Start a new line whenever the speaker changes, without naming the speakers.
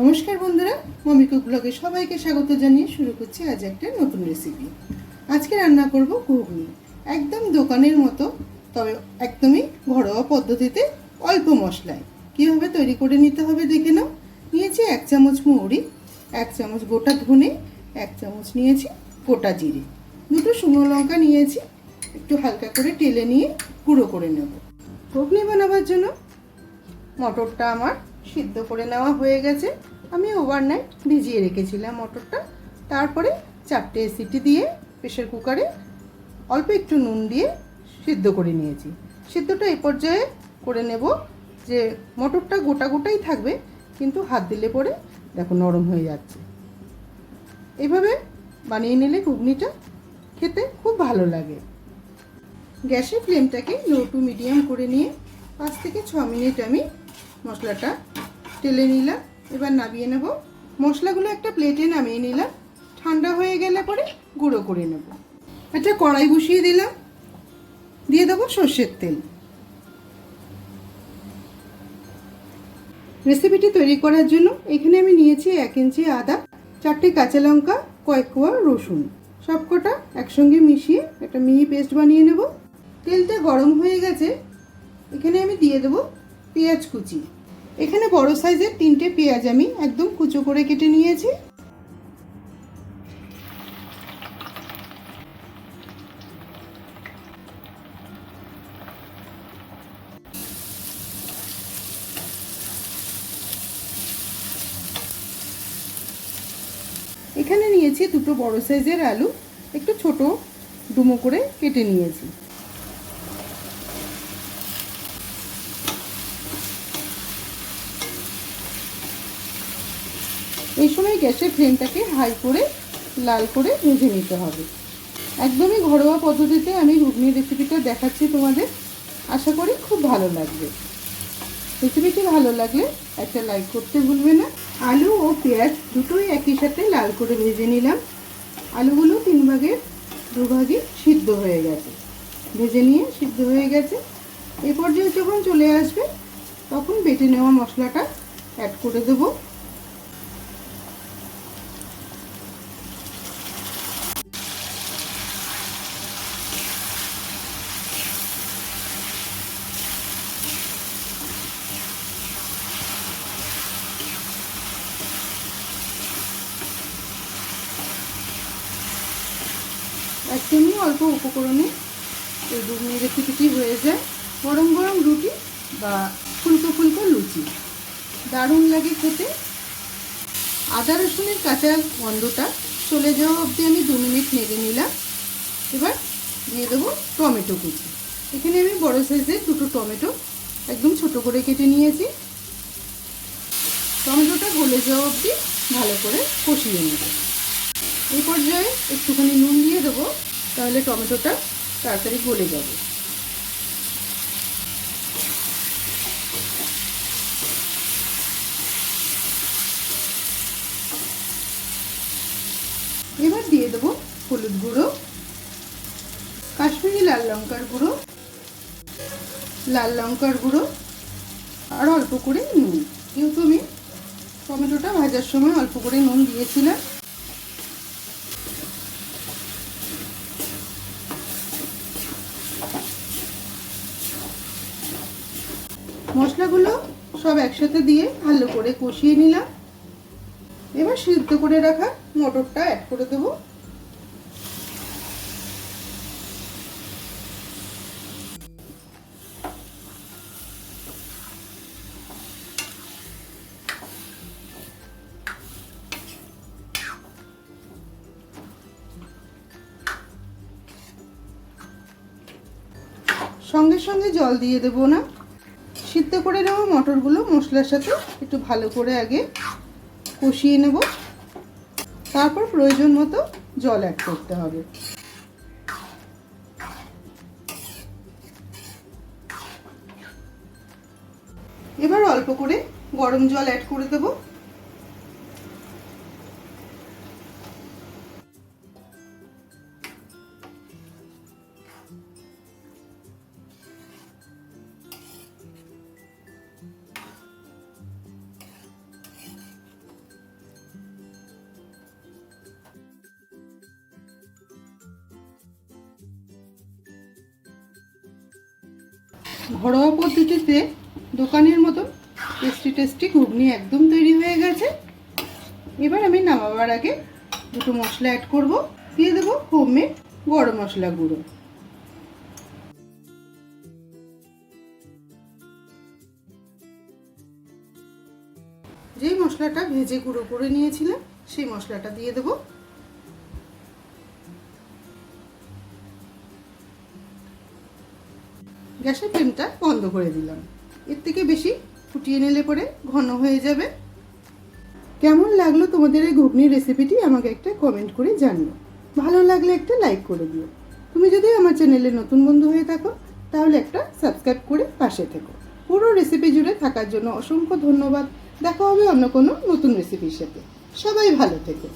নমস্কার বন্ধুরা মমিকু ব্লগে সবাইকে স্বাগত জানিয়ে শুরু করছি আজ একটা নতুন রেসিপি আজকে রান্না করব ঘুগনি। একদম দোকানের মতো, তবে একদমই ঘরোয়া পদ্ধতিতে অল্প মশলায়। কীভাবে তৈরি করে নিতে হবে দেখে নাও। নিয়েছি এক চামচ মৌরি, এক চামচ গোটা ধনে, এক চামচ নিয়েছি গোটা জিরে। দুটো শুকনো লঙ্কা নিয়েছি, একটু হালকা করে টেলে নিয়ে গুঁড়ো করে নেব। ঘুগনি বানাবার জন্য মটরটা আমার সিদ্ধ করে নেওয়া হয়ে গেছে। আমি ওভারনাইট ভিজিয়ে রেখেছিলাম মটরটা। তারপরে চারটে সিটি দিয়ে প্রেশার কুকারে অল্প একটু নুন দিয়ে সিদ্ধ করে নিয়েছি। সিদ্ধটা এই পর্যায়ে করে নেব যে মটরটা গোটা গোটাই থাকবে, কিন্তু হাত দিলে পরে দেখো নরম হয়ে যাচ্ছে। এভাবে বানিয়ে নিলে ঘুগনিটা খেতে খুব ভালো লাগে। গ্যাসের ফ্লেমটাকে লো টু মিডিয়াম করে নিয়ে পাঁচ থেকে ছ মিনিট আমি মশলাটা টেলে নিলাম, এবার নামিয়ে নেব। মশলাগুলো একটা প্লেটে নামিয়ে নিলাম। ঠান্ডা হয়ে গেলে পরে গুঁড়ো করে নেব। একটা কড়াই বসিয়ে দিলাম। দিয়ে দেবো সর্ষের তেল। রেসিপিটি তৈরি করার জন্য এখানে আমি নিয়েছি এক ইঞ্চি আদা, চারটে কাঁচা লঙ্কা, কয়েক কোয়া রসুন। সবকটা একসঙ্গে মিশিয়ে একটা মিহি পেস্ট বানিয়ে নেব। তেলটা গরম হয়ে গেছে। এখানে আমি দিয়ে দেবো পেঁয়াজ কুচি। এখানে বড় সাইজের তিনটে পেঁয়াজ আমি একদম কুচো করে কেটে নিয়েছি। এখানে নিয়েছি দুটো বড় সাইজের আলু, একটু ছোট, ডুমো করে কেটে নিয়েছি। এই সময় গ্যাসের ফ্লেমটাকে হাই করে, লাল করে ভেজে নিতে হবে। একদমই ঘরোয়া পদ্ধতিতে আমি ঘুগনির রেসিপিটা দেখাচ্ছি তোমাদের। আশা করি খুব ভালো লাগবে। রেসিপিটি ভালো লাগলে একটা লাইক করতে ভুলবে না। আলু ও পেঁয়াজ দুটোই একই সাথে লাল করে ভেজে নিলাম। আলুগুলো তিন ভাগের দু ভাগে সিদ্ধ হয়ে গেছে। ভেজে নিয়ে সিদ্ধ হয়ে গেছে। এ পর্যায়ে যখন চলে আসবে, তখন বেটে নেওয়া মশলাটা অ্যাড করে দেবো। একদমই অল্প উপকরণে এই ঘুগনি রেসিপিটি হয়ে যায়? গরম গরম রুটি বা ফুলকো ফুলকো লুচি। দারুণ লাগে খেতে। আদা রসুনের কাঁচা গন্ধটা চলে যাওয়া অবধি আমি দু মিনিট নেড়ে নিলাম। এবার দিয়ে দেবো টমেটো কুচি। এখানে আমি বড় সাইজের দুটো টমেটো একদম ছোট করে কেটে নিয়েছি। টমেটোটা গলে যাওয়া অবধি ভালো করে কষিয়ে নেব। এই পর্যায়ে একটুখানি নুন দিয়ে দেবো। তাহলে টমেটোটা তাড়াতাড়ি গলে যাবে। এবার দিয়ে দেবো হলুদ গুঁড়ো, কাশ্মীরি লাল লঙ্কার গুঁড়ো, লাল লঙ্কার গুঁড়ো, আর অল্প করে নুন। যেহেতু আমি টমেটোটা ভাজার সময় অল্প করে নুন দিয়েছিলাম মশলাগুলো সব একসাথে দিয়ে ভালো করে কষিয়ে নিলাম। এবার সিদ্ধ করে রাখা মটরটা অ্যাড করে দেবো। সঙ্গে সঙ্গে জল দিয়ে দেবো না। সিদ্ধ করে নেওয়া মটরগুলো মশলার সাথে একটু ভালো করে আগে কষিয়ে নেব। তারপর প্রয়োজন মতো জল অ্যাড করতে হবে। এবার অল্প করে গরম জল অ্যাড করে দেবো। ঘরোয়া পদ্ধতিতে দোকানের মতো টেস্টি টেস্টি ঘুগনি একদম তৈরি হয়ে গেছে। এবার আমি নামাবার আগে দুটো মশলা অ্যাড করব। দিয়ে দেবো হোমমেড গরম মশলা গুঁড়ো। যেই মশলাটা ভেজে গুঁড়ো করে নিয়েছিলাম, সেই মশলাটা দিয়ে দেবো। গ্যাসের ফ্লেমটা বন্ধ করে দিলাম। এর থেকে বেশি ফুটিয়ে নিলে পরে ঘন হয়ে যাবে। কেমন লাগল তোমাদের এই ঘুগনির রেসিপিটি আমাকে একটা কমেন্ট করে জানিও। ভালো লাগলে একটা লাইক করে দিও। তুমি যদি আমার চ্যানেলে নতুন বন্ধু হয়ে থাকো, তাহলে একটা সাবস্ক্রাইব করে পাশে থেকো। পুরো রেসিপি জুড়ে থাকার জন্য অসংখ্য ধন্যবাদ। দেখা হবে অন্য কোনো নতুন রেসিপির সাথে। সবাই ভালো থেকো।